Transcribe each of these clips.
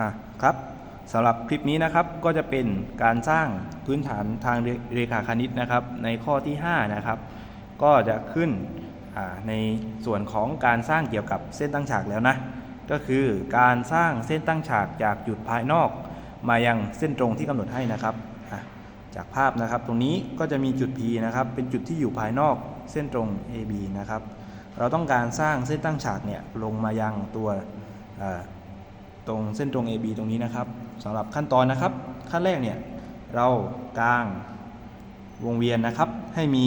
อะครับสำหรับคลิปนี้นะครับก็จะเป็นการสร้างพื้นฐานทางเรขาคณิตนะครับ ในข้อที่ 5 นะครับ ก็จะขึ้นในส่วนของการสร้างเกี่ยวกับเส้นตั้งฉากแล้วนะ ก็คือการสร้างเส้นตั้งฉากจากจุดภายนอก มายังเส้นตรงที่กำหนดให้นะครับ จากภาพนะครับ ตรงนี้ก็จะมีจุด P นะครับเป็นจุดที่อยู่ภายนอกเส้นตรง AB นะครับ เราต้องการสร้างเส้นตั้งฉากเนี่ยลงมายังตัว ตรงเส้นตรง AB ตรงนี้นะครับสำหรับขั้นตอนนะครับ ขั้นแรกเนี่ยเรากางวงเวียนนะครับ ให้มี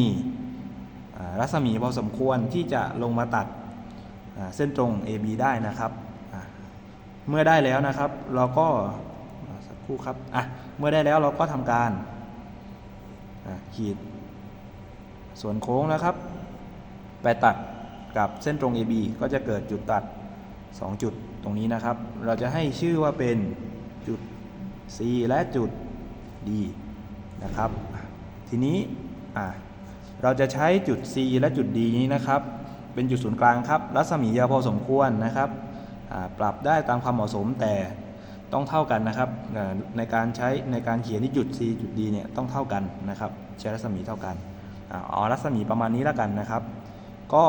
รัศมีพอสมควรที่จะลงมาตัดเส้นตรง AB ได้นะครับเมื่อได้แล้วนะครับ เราก็สักครู่ครับอะเมื่อได้แล้วเราก็ทำการขีด ส่วนโค้งนะครับ ไปตัดกับเส้นตรง AB ก็จะเกิดจุดตัด 2 จุดตรงนี้นะครับ เราจะให้ชื่อว่าเป็นจุด C และจุด D นะครับ ทีนี้เราจะใช้จุด C และจุด D นี้นะครับ เป็นจุดศูนย์กลางครับ รัศมียาวพอสมควรนะครับปรับได้ตามความเหมาะสมแต่ต้องเท่ากันนะครับในการใช้ในการเขียนที่จุด C จุด D เนี่ยต้องเท่ากันนะครับใช้รัศมีเท่ากันอ่าเอารัศมีประมาณนี้แล้วกันนะครับ ก็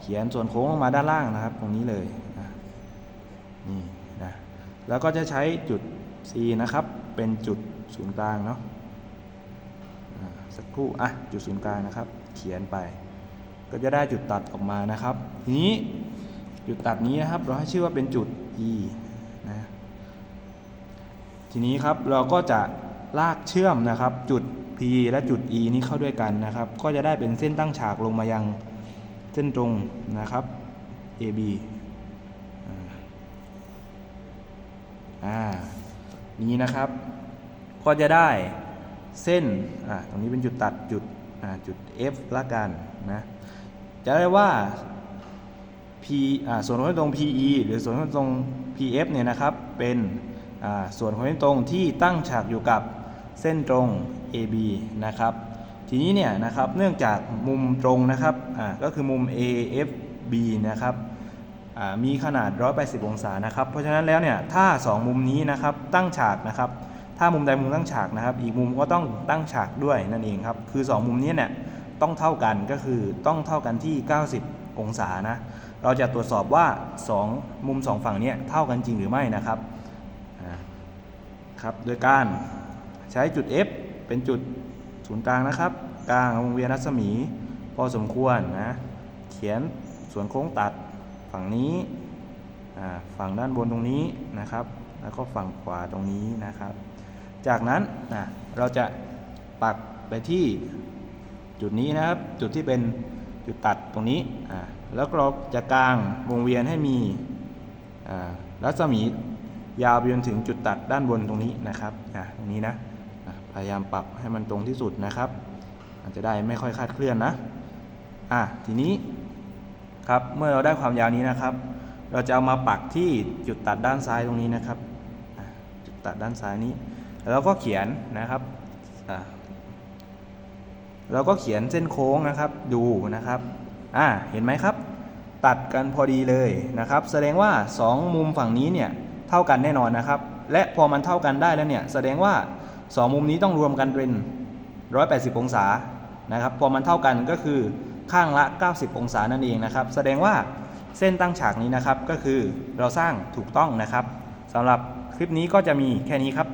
เขียนส่วนโค้งลงมาด้านล่างนะครับ ตรงนี้เลย นี่นะแล้วก็จะใช้จุด C นะครับ เป็นจุดศูนย์กลางเนาะสักครู่อะจุดศูนย์กลางนะครับ เขียนไป ก็จะได้จุดตัดออกมานะครับ ทีนี้จุดตัดนี้นะครับ เราให้ชื่อว่าเป็นจุด E นะทีนี้ครับเราก็จะลากเชื่อมนะครับ จุด P และจุด E นี้เข้าด้วยกันนะครับ ก็จะได้เป็นเส้นตั้งฉากลงมายังเส้นตรงนะครับ AB อ่า อ่านี้นะครับ ก็จะได้เส้นอ่าตรงนี้เป็นจุดตัดจุดอ่าจุด F ละกันนะจะได้ว่า P อ่าส่วนของเส้นตรง PE หรือส่วนของเส้นตรง PF เนี่ยนะครับเป็นอ่าส่วนของเส้นตรงที่ตั้งฉากอยู่กับเส้นตรง AB นะครับทีนี้เนี่ยนะครับเนื่องจากมุมตรงนะครับอ่าก็คือมุม AFB นะครับ มีขนาด 180 องศานะครับ เพราะฉะนั้นแล้วเนี่ยถ้า 2 มุมนี้นะครับตั้งฉากนะครับ ถ้ามุมใดมุมตั้งฉากนะครับ อีกมุมก็ต้องตั้งฉากด้วยนั่นเองครับ คือ 2 มุมนี้เนี่ยต้องเท่ากันก็คือต้องเท่ากันที่ 90 องศานะ เราจะตรวจสอบว่า 2 มุม 2 ฝั่งเนี้เท่ากันจริงหรือไม่นะครับครับ โดยการใช้จุด F เป็นจุดศูนย์กลางนะครับ กลางวงเวียนรัศมี พอสมควรนะ เขียนส่วนโค้งตัด ฝั่งนี้ฝั่งด้านบนตรงนี้นะครับ แล้วก็ฝั่งขวาตรงนี้นะครับ จากนั้นเราจะปักไปที่จุดนี้นะครับ จุดที่เป็นจุดตัดตรงนี้ แล้วเราจะกางวงเวียนให้มีรัศมียาวไปจนถึงจุดตัดด้านบนตรงนี้นะครับอ่าตรงนี้นะ พยายามปรับให้มันตรงที่สุดนะครับ อาจจะได้ไม่ค่อยคลาดเคลื่อนนะ อะ ทีนี้ ครับเมื่อเราได้ความยาวนี้นะครับ เราจะเอามาปักที่จุดตัดด้านซ้ายตรงนี้นะครับจุดตัดด้านซ้ายนี้แล้วก็เขียนนะครับเราก็เขียนเส้นโค้งนะครับดูนะครับอ่าเห็นไหมครับ ตัดกันพอดีเลยนะครับ แสดงว่า 2 มุมฝั่งนี้เนี่ยเท่ากันแน่นอนนะครับ และพอมันเท่ากันได้แล้วเนี่ยแสดงว่า 2 มุมนี้ต้องรวมกันเป็น 180 องศานะครับ พอมันเท่ากันก็คือ ข้างละ 90 องศานั่นเองนะครับ แสดงว่าเส้นตั้งฉากนี้นะครับก็คือเราสร้างถูกต้องนะครับสำหรับคลิปนี้ก็จะมีแค่นี้ครับ